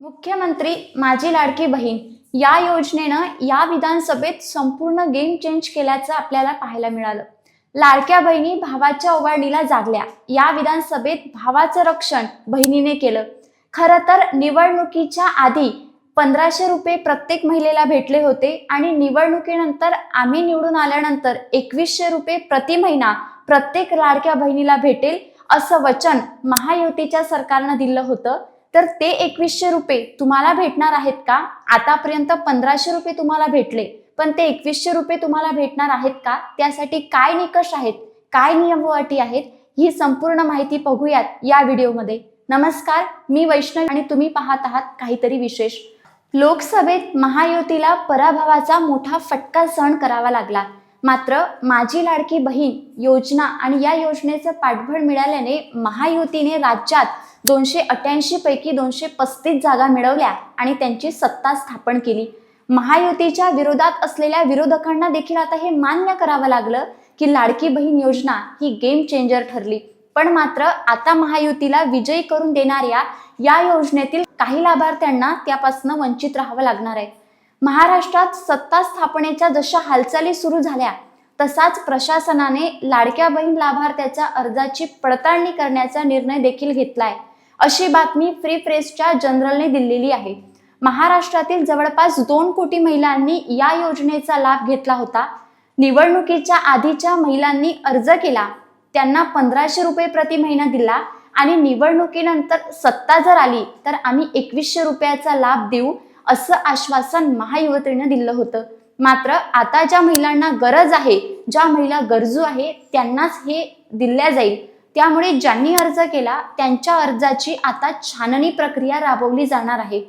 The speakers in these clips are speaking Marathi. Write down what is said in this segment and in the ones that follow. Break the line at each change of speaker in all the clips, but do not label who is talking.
मुख्यमंत्री माझी लाडकी बहीण या योजनेनं या विधानसभेत संपूर्ण गेम चेंज केल्याचं आपल्याला पाहायला मिळालं. लाडक्या बहिणी भावाच्या ओवाळणीला जागल्या. या विधानसभेत भावाचं रक्षण बहिणीने केलं. खरं तर निवडणुकीच्या आधी पंधराशे रुपये प्रत्येक महिलेला भेटले होते आणि निवडणुकीनंतर आम्ही निवडून आल्यानंतर एकवीसशे रुपये प्रति महिना प्रत्येक लाडक्या बहिणीला भेटेल असं वचन महायुतीच्या सरकारनं दिलं होतं. तर ते एकवीसशे रुपये तुम्हाला भेटणार आहेत का? आतापर्यंत पंधराशे रुपये तुम्हाला भेटले. पण ते एकवीसशे रुपये तुम्हाला भेटणार आहेत का? त्यासाठी काय निकष आहेत? काय नियम व अटी आहेत? ही संपूर्ण माहिती बघूयात या व्हिडिओमध्ये. नमस्कार मी वैष्णवी आणि तुम्ही पाहत आहात काहीतरी विशेष. लोकसभेत महायुतीला पराभवाचा मोठा फटका सहन करावा लागला. मात्र माझी लाडकी बहीण योजना आणि या योजनेचं पाठबळ मिळाल्याने महायुतीने राज्यात दोनशे अठ्ठ्याऐंशी पैकी दोनशे पस्तीस जागा मिळवल्या आणि त्यांची सत्ता स्थापन केली. महायुतीच्या विरोधात असलेल्या विरोधकांना देखील आता हे मान्य करावं लागलं की लाडकी बहीण योजना ही गेम चेंजर ठरली. पण मात्र आता महायुतीला विजयी करून देणाऱ्या या योजनेतील काही लाभार्थ्यांना त्यापासून वंचित राहावं लागणार आहे. महाराष्ट्रात सत्ता स्थापनेच्या जशा हालचाली सुरू झाल्या तसाच प्रशासनाने लाडक्या बहीण लाभार्थ्याच्या अर्जाची पडताळणी करण्याचा निर्णय देखील घेतलाय. अशी बातमी फ्री प्रेसच्या जनरलने दिलेली आहे. महाराष्ट्रातील जवळपास दोन कोटी महिलांनी या योजनेचा लाभ घेतला होता. निवडणुकीच्या आधीच्या महिलांनी अर्ज केला. त्यांना पंधराशे रुपये प्रति महिना दिला आणि निवडणुकीनंतर सत्ता जर आली तर आम्ही एकवीसशे रुपयाचा लाभ देऊ असं आश्वासन महायुवतीनं दिलं होतं. मात्र आता ज्या महिलांना गरज आहे ज्या महिला गरजू आहे त्यांनाच हे दिल्या जाईल. त्यामुळे ज्यांनी अर्ज केला त्यांच्या अर्जाची आता छाननी प्रक्रिया राबवली जाणार आहे.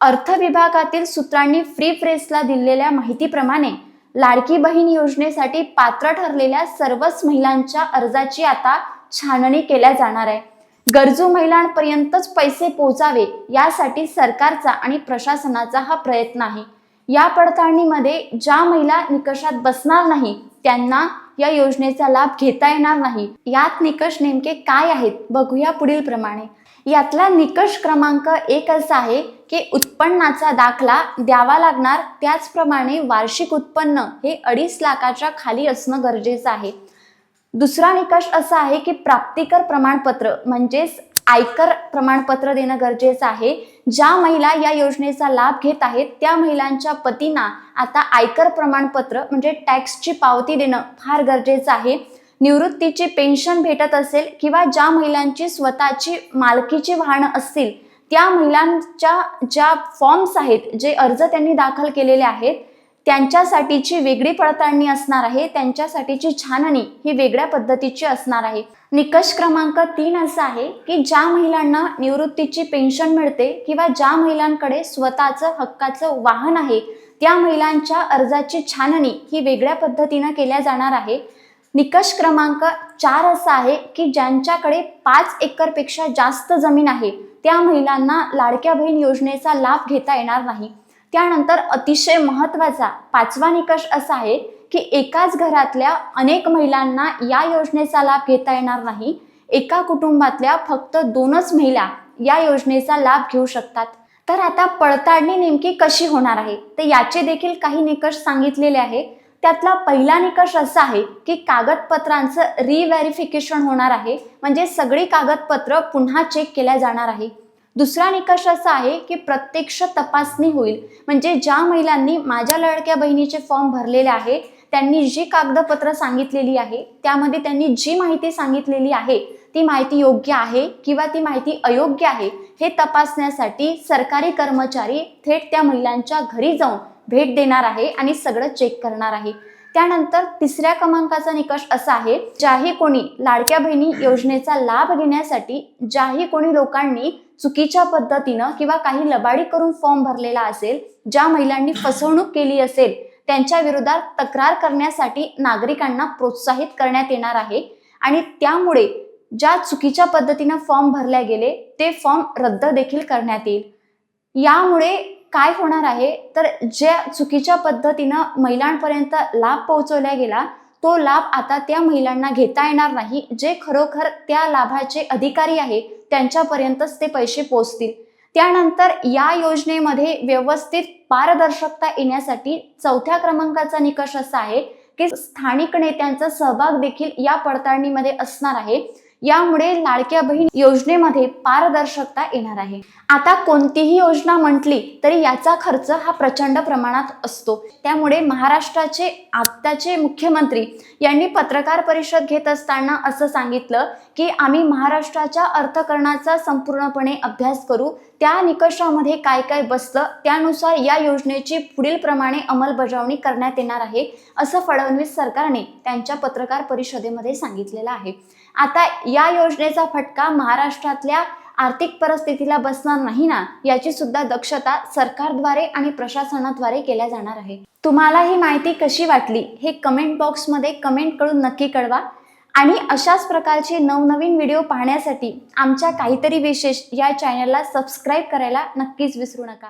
अर्थ विभागातील सूत्रांनी फ्री प्रेसला दिलेल्या माहितीप्रमाणे लाडकी बहीण योजनेसाठी पात्र ठरलेल्या सर्वच महिलांच्या अर्जाची आता छाननी केल्या जाणार आहे. गरजू महिलांपर्यंतच पैसे पोचावे यासाठी सरकारचा आणि प्रशासनाचा हा प्रयत्न आहे. या पडताळणीमध्ये ज्या महिला निकषात बसणार नाही त्यांना या योजनेचा लाभ घेता येणार नाही. यात निकष नेमके काय आहेत? बघूया पुढील प्रमाणे. यातला निकष क्रमांक एक असा आहे की उत्पन्नाचा दाखला द्यावा लागणार. त्याचप्रमाणे वार्षिक उत्पन्न हे अडीच लाखाच्या खाली असणं गरजेचं आहे. दुसरा निकष असा आहे की प्राप्तिकर प्रमाणपत्र म्हणजेच आयकर प्रमाणपत्र देणं गरजेचं आहे. ज्या महिला या योजनेचा लाभ घेत आहेत त्या महिलांच्या पतींना आता आयकर प्रमाणपत्र म्हणजे टॅक्सची पावती देणं फार गरजेचं आहे. निवृत्तीची पेन्शन भेटत असेल किंवा ज्या महिलांची स्वतःची मालकीची वाहनं असतील त्या महिलांच्या ज्या फॉर्म्स आहेत जे अर्ज त्यांनी दाखल केलेले आहेत त्यांच्यासाठीची वेगळी पडताळणी असणार आहे त्यांच्यासाठीची छाननी ही वेगळ्या पद्धतीची असणार आहे. निकष क्रमांक तीन असा आहे की ज्या महिलांना निवृत्तीची पेन्शन मिळते किंवा ज्या महिलांकडे स्वतःचं हक्काचं वाहन आहे त्या महिलांच्या अर्जाची छाननी ही वेगळ्या पद्धतीनं केल्या जाणार आहे. निकष क्रमांक चार असा आहे की ज्यांच्याकडे पाच एकरपेक्षा जास्त जमीन आहे त्या महिलांना लाडक्या बहीण योजनेचा लाभ घेता येणार नाही. त्यानंतर अतिशय महत्त्वाचा पाचवा निकष असा आहे की एकाच घरातल्या अनेक महिलांना या योजनेचा लाभ घेता येणार नाही. एका कुटुंबातल्या फक्त दोनच महिला या योजनेचा लाभ घेऊ शकतात. तर आता पडताळणी नेमकी कशी होणार आहे? तर याचे देखील काही निकष सांगितलेले आहे. त्यातला पहिला निकष असा आहे की कागदपत्रांचं रिव्हॅरिफिकेशन होणार आहे. म्हणजे सगळी कागदपत्र पुन्हा चेक केल्या जाणार आहे. दुसरा निकष असा आहे की प्रत्यक्ष तपासणी होईल. म्हणजे ज्या महिलांनी माझ्या लाडक्या बहिणीचे फॉर्म भरलेले आहे त्यांनी जी कागदपत्र सांगितलेली आहे त्यामध्ये त्यांनी जी माहिती सांगितलेली आहे ती माहिती योग्य आहे किंवा ती माहिती अयोग्य आहे हे तपासण्यासाठी सरकारी कर्मचारी थेट त्या महिलांच्या घरी जाऊन भेट देणार आहे आणि सगळं चेक करणार आहे. त्यानंतर तिसऱ्या क्रमांकाचा निकष असा आहे ज्याही कोणी लाडक्या बहिणी योजनेचा लाभ घेण्यासाठी ज्याही कोणी लोकांनी चुकीच्या पद्धतीनं किंवा काही लबाडी करून फॉर्म भरलेला असेल ज्या महिलांनी फसवणूक केली असेल त्यांच्या विरोधात तक्रार करण्यासाठी नागरिकांना प्रोत्साहित करण्यात येणार आहे. आणि त्यामुळे ज्या चुकीच्या पद्धतीनं फॉर्म भरले गेले ते फॉर्म रद्द देखील करण्यात येईल. यामुळे काय होणार आहे? तर ज्या चुकीच्या पद्धतीनं महिलांपर्यंत लाभ पोहोचवला गेला तो लाभ आता त्या महिलांना घेता येणार नाही. जे खरोखर त्या लाभाचे अधिकारी आहे त्यांच्यापर्यंतच ते पैसे पोचतील त्यानंतर या योजनेमध्ये व्यवस्थित पारदर्शकता येण्यासाठी चौथ्या क्रमांकाचा निकष असा आहे की स्थानिक नेत्यांचा सहभाग देखील या पडताळणीमध्ये असणार आहे. यामुळे लाडक्या बहीण योजनेमध्ये पारदर्शकता येणार आहे. आता कोणतीही योजना म्हटली तरी याचा खर्च हा प्रचंड प्रमाणात असतो. त्यामुळे महाराष्ट्राचे आत्ताचे मुख्यमंत्री यांनी पत्रकार परिषद घेत असताना असं सांगितलं की आम्ही महाराष्ट्राच्या अर्थकरणाचा संपूर्णपणे अभ्यास करू. त्या निकषामध्ये काय काय बसतं त्यानुसार या योजनेची पुढील प्रमाणे अंमलबजावणी करण्यात येणार आहे असं फडणवीस सरकारने त्यांच्या पत्रकार परिषदेमध्ये सांगितलेलं आहे. आता या योजनेचा फटका महाराष्ट्रातल्या आर्थिक परिस्थितीला बसणार नाही ना याची सुद्धा दक्षता सरकारद्वारे आणि प्रशासनाद्वारे केल्या जाणार आहे. तुम्हाला ही माहिती कशी वाटली हे कमेंट बॉक्समध्ये कमेंट करून नक्की कळवा. आणि अशाच प्रकारचे नवनवीन व्हिडिओ पाहण्यासाठी आमच्या काहीतरी विशेष या चॅनलला सबस्क्राईब करायला नक्कीच विसरू नका.